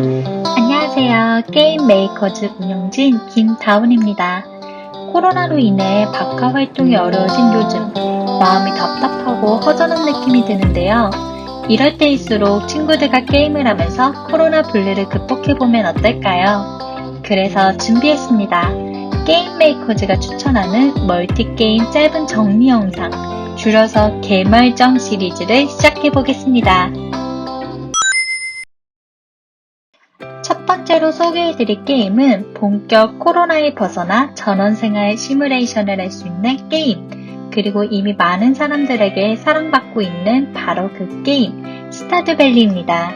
안녕하세요. 게임 메이커즈 운영진 김다운입니다. 코로나로 인해 바카 활동이 어려워진 요즘 마음이 답답하고 허전한 느낌이 드는데요. 이럴 때일수록 친구들과 게임을 하면서 코로나 분리를 극복해보면 어떨까요? 그래서 준비했습니다. 게임 메이커즈가 추천하는 멀티게임 짧은 정리 영상, 줄여서 개말정 시리즈를 시작해보겠습니다. 번째로 소개해드릴 게임은 본격 코로나에 벗어나 전원생활 시뮬레이션을 할 수 있는 게임, 그리고 이미 많은 사람들에게 사랑받고 있는 바로 그 게임, 스타드밸리입니다.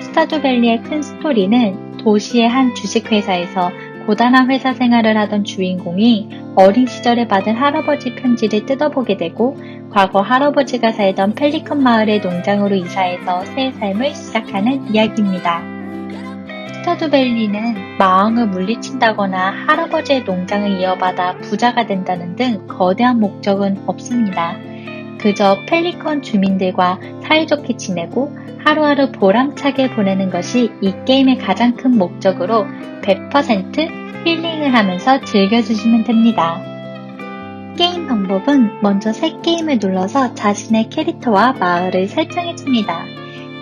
스타드밸리의 큰 스토리는 도시의 한 주식회사에서 고단한 회사 생활을 하던 주인공이 어린 시절에 받은 할아버지 편지를 뜯어보게 되고 과거 할아버지가 살던 펠리컨 마을의 농장으로 이사해서 새 삶을 시작하는 이야기입니다. 스타드밸리는 마왕을 물리친다거나 할아버지의 농장을 이어받아 부자가 된다는 등 거대한 목적은 없습니다. 그저 펠리컨 주민들과 사이좋게 지내고 하루하루 보람차게 보내는 것이 이 게임의 가장 큰 목적으로 100% 힐링을 하면서 즐겨주시면 됩니다. 게임 방법은 먼저 새 게임을 눌러서 자신의 캐릭터와 마을을 설정해줍니다.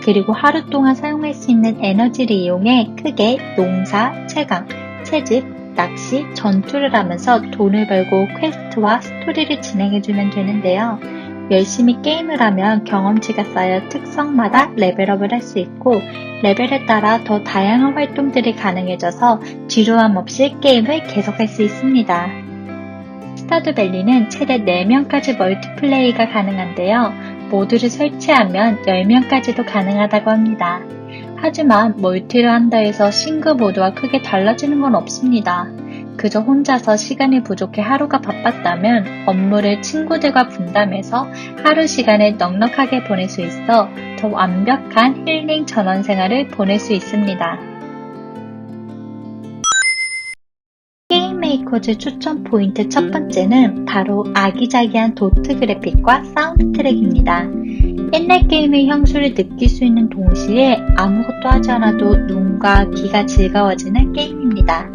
그리고 하루 동안 사용할 수 있는 에너지를 이용해 크게 농사, 채강, 채집, 낚시, 전투를 하면서 돈을 벌고 퀘스트와 스토리를 진행해주면 되는데요. 열심히 게임을 하면 경험치가 쌓여 특성마다 레벨업을 할 수 있고 레벨에 따라 더 다양한 활동들이 가능해져서 지루함 없이 게임을 계속할 수 있습니다. 스타드 밸리는 최대 4명까지 멀티플레이가 가능한데요. 모드를 설치하면 10명까지도 가능하다고 합니다. 하지만 멀티를 한다 해서 싱글 모드와 크게 달라지는 건 없습니다. 그저 혼자서 시간이 부족해 하루가 바빴다면 업무를 친구들과 분담해서 하루 시간을 넉넉하게 보낼 수 있어 더 완벽한 힐링 전원 생활을 보낼 수 있습니다. 메이커즈 추천 포인트 첫 번째는 바로 아기자기한 도트 그래픽과 사운드 트랙입니다. 옛날 게임의 향수를 느낄 수 있는 동시에 아무것도 하지 않아도 눈과 귀가 즐거워지는 게임입니다.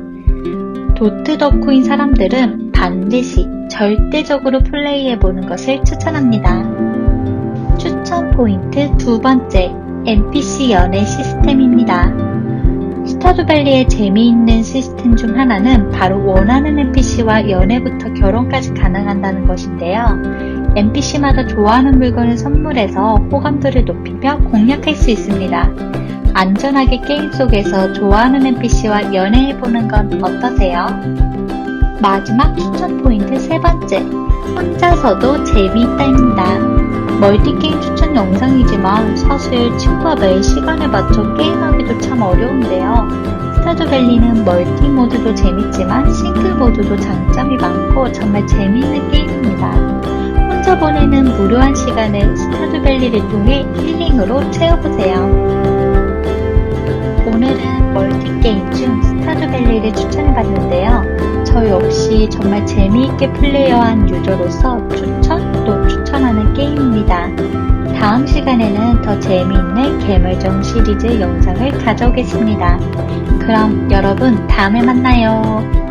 도트 덕후인 사람들은 반드시 절대적으로 플레이해보는 것을 추천합니다. 추천 포인트 두 번째, NPC 연애 시스템입니다. 스타드밸리의 재미있는 시스템 중 하나는 바로 원하는 NPC와 연애부터 결혼까지 가능한다는 것인데요. NPC마다 좋아하는 물건을 선물해서 호감도를 높이며 공략할 수 있습니다. 안전하게 게임 속에서 좋아하는 NPC와 연애해보는 건 어떠세요? 마지막 추천 포인트 세 번째, 혼자서도 재미있다입니다. 멀티게임 추천 영상이지만 사실 친구와 매일 시간을 맞춰 게임하기도 참 어려운데요. 스타드 밸리는 멀티 모드도 재밌지만 싱글 모드도 장점이 많고 정말 재미있는 게임입니다. 혼자 보내는 무료한 시간을 스타드 밸리를 통해 힐링으로 채워보세요. 오늘은 멀티 게임 중 스타드 밸리를 추천해봤는데요. 저 역시 정말 재미있게 플레이어한 유저로서 추천 또 추천하는 게임입니다. 다음 시간에는 더 재미있는 개물정 시리즈 영상을 가져오겠습니다. 그럼 여러분 다음에 만나요.